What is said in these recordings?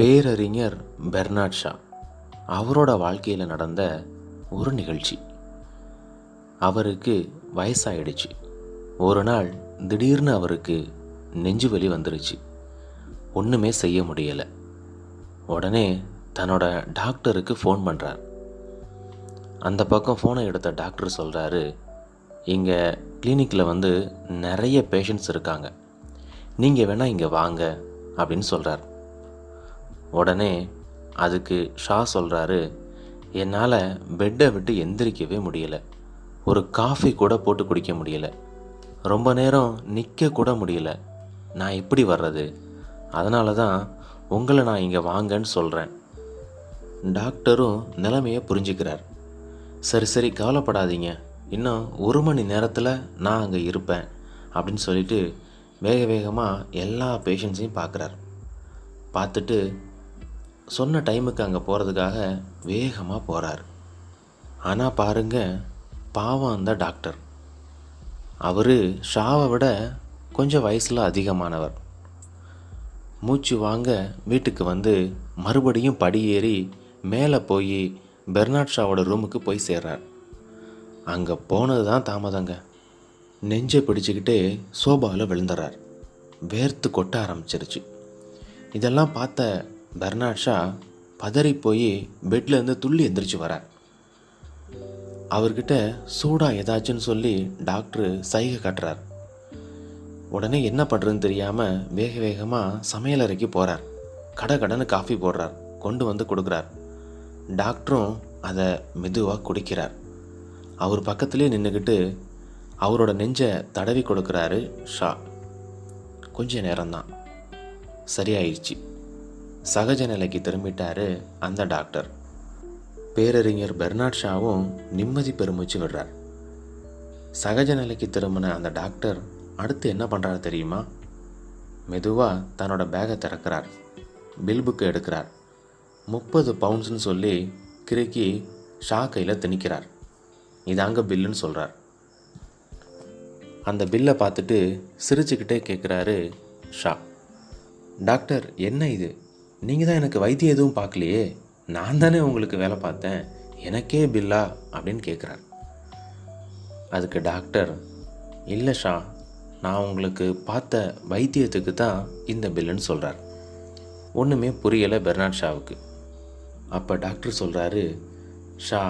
பேரறிஞர் Bernard Shaw அவரோட வாழ்க்கையில் நடந்த ஒரு நிகழ்ச்சி. அவருக்கு வயசாயிடுச்சு. ஒரு நாள் திடீர்னு அவருக்கு நெஞ்சு வலி வந்துருச்சு. ஒன்றுமே செய்ய முடியலை. உடனே தன்னோட டாக்டருக்கு ஃபோன் பண்ணுறார் அந்த பக்கம் ஃபோனை எடுத்த டாக்டர் சொல்கிறாரு இங்கே கிளினிக்கில் வந்து நிறைய பேஷண்ட்ஸ் இருக்காங்க. நீங்கள் வேணால் இங்கே வாங்க அப்படின்னு சொல்கிறார் உடனே அதுக்கு ஷா சொல்கிறாரு என்னால் பெட்டை விட்டு எந்திரிக்கவே முடியலை. ஒரு காஃபி கூட போட்டு குடிக்க முடியல. ரொம்ப நேரம் நிற்க கூட முடியல. நான் எப்படி வர்றது. அதனால தான் உங்களை நான் இங்கே வாங்கன்னு சொல்கிறேன் டாக்டரும் நிலைமையை புரிஞ்சுக்கிறார். சரி சரி கவலைப்படாதீங்க. இன்னும் ஒரு மணி நேரத்தில் நான் அங்கே இருப்பேன். அப்படின்னு சொல்லிட்டு வேக வேகமாக எல்லா பேஷண்ட்ஸையும் பார்க்குறார் பார்த்துட்டு சொன்ன டைமுக்கு அங்கே போகிறதுக்காக வேகமாக போகிறார் ஆனால் பாருங்க பாவம் அந்த டாக்டர். அவர் ஷாவை விட கொஞ்சம் வயசில் அதிகமானவர். மூச்சு வாங்க வீட்டுக்கு வந்து மறுபடியும் படியேறி மேலே போய் பெர்னாட் ஷாவோட ரூமுக்கு போய் சேர்றார். அங்கே போனது தான் தாமதங்க. நெஞ்சை பிடிச்சிக்கிட்டே சோபாவில் விழுந்துறார். வேர்த்து கொட்ட ஆரம்பிச்சிருச்சு. இதெல்லாம் பார்த்த பெர்னாட் ஷா பதறி போய் பெட்லேருந்து துள்ளி எந்திரிச்சு வரார். அவர்கிட்ட சூடாக ஏதாச்சுன்னு சொல்லி டாக்டர் சைகை காட்டுறார். உடனே என்ன பண்ணுறதுன்னு தெரியாமல் வேக வேகமாக சமையலறைக்கு போகிறார் கடை கடன்னு காஃபி போடுறார். கொண்டு வந்து கொடுக்குறார். டாக்டரும் அதை மெதுவாக குடிக்கிறார். அவர் பக்கத்துலேயே நின்றுக்கிட்டு அவரோட நெஞ்சை தடவி கொடுக்குறாரு ஷா. கொஞ்ச நேரம்தான். சரியாயிடுச்சு சகஜ நிலைக்கு திரும்பிட்டாரு அந்த டாக்டர். பேரறிஞர் பெர்னாட் ஷாவும் நிம்மதி பெருமூச்சு விடுறார். சகஜ நிலைக்கு திரும்பின அந்த டாக்டர் அடுத்து என்ன பண்ணுறாரு தெரியுமா? மெதுவாக தன்னோட பேகை திறக்கிறார். பில் புக்கு எடுக்கிறார். முப்பது பவுண்ட்ஸ்னு சொல்லி கிறுக்கி ஷா கையில் திணிக்கிறார். இதாங்க பில்லுன்னு சொல்கிறார் அந்த பில்லை பார்த்துட்டு சிரிச்சுக்கிட்டே கேட்குறாரு ஷா. டாக்டர் என்ன இது? நீங்கள் தான் எனக்கு வைத்தியம் எதுவும் பார்க்கலையே. நான் தானே உங்களுக்கு வேலை பார்த்தேன். எனக்கே பில்லா அப்படின்னு கேட்குறாரு அதுக்கு டாக்டர் இல்லை ஷா நான் உங்களுக்கு பார்த்த வைத்தியத்துக்கு தான் இந்த பில்லுன்னு சொல்கிறார் ஒன்றுமே புரியலை பெர்னாட் ஷாவுக்கு. அப்போ டாக்டர் சொல்கிறாரு ஷா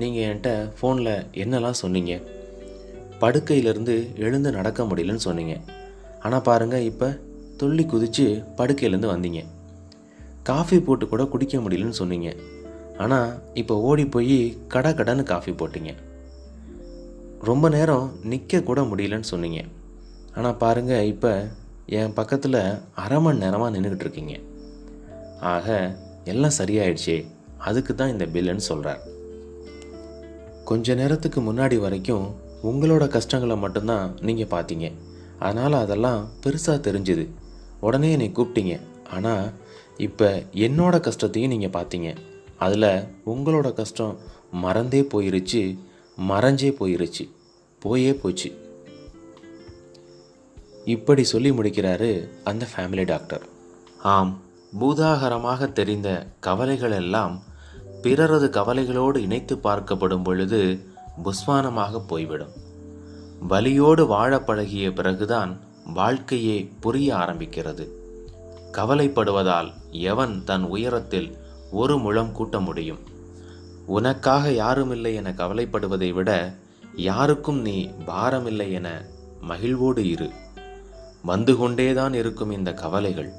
நீங்கள் என்கிட்ட ஃபோனில் என்னெல்லாம் சொன்னீங்க? படுக்கையிலேருந்து எழுந்து நடக்க முடியலன்னு சொன்னீங்க. ஆனால் பாருங்கள் இப்போ துள்ளி குதித்து படுக்கையிலேருந்து வந்தீங்க. காஃபி போட்டு கூட குடிக்க முடியலன்னு சொன்னீங்க. ஆனால் இப்போ ஓடி போய் கடை கடைன்னு காஃபி போட்டீங்க. ரொம்ப நேரம் நிற்க கூட முடியலன்னு சொன்னீங்க. ஆனால் பாருங்கள் இப்போ என் பக்கத்தில் அரை மணி நேரமாக நின்றுக்கிட்டு இருக்கீங்க. ஆக எல்லாம் சரியாயிடுச்சே. அதுக்கு தான் இந்த பில்லுன்னு சொல்கிறார் கொஞ்ச நேரத்துக்கு முன்னாடி வரைக்கும் உங்களோட கஷ்டங்களை மட்டும்தான் நீங்கள் பார்த்தீங்க அதனால் அதெல்லாம் பெருசாக தெரிஞ்சுது. உடனே என்னை கூப்பிட்டீங்க. ஆனால் இப்போ என்னோட கஷ்டத்தையும் நீங்கள் பார்த்தீங்க அதில் உங்களோட கஷ்டம் மறந்தே போயிருச்சு மறைஞ்சே போயிருச்சு போயே போச்சு. இப்படி சொல்லி முடிக்கிறாரு அந்த ஃபேமிலி டாக்டர் ஆம் பூதாகரமாக தெரிந்த கவலைகள் எல்லாம் பிறரது கவலைகளோடு இணைத்து பார்க்கப்படும் பொழுது புஸ்வானமாக போய்விடும். வலியோடு வாழ பழகிய பிறகுதான் வாழ்க்கையே புரிய ஆரம்பிக்கிறது. கவலைப்படுவதால் எவன் தன் உயரத்தில் ஒரு முழம் கூட்ட முடியும்? உனக்காக யாருமில்லை என கவலைப்படுவதை விட யாருக்கும் நீ பாரமில்லை என மகிழ்வோடு இரு. வந்து கொண்டேதான் இருக்கும் இந்த கவலைகள்.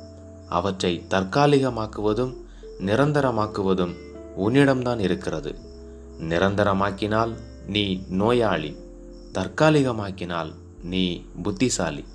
அவற்றை தற்காலிகமாக்குவதும் நிரந்தரமாக்குவதும் உன்னிடம்தான் இருக்கிறது. நிரந்தரமாக்கினால் நீ நோயாளி தற்காலிகமாக்கினால் நீ புத்திசாலி.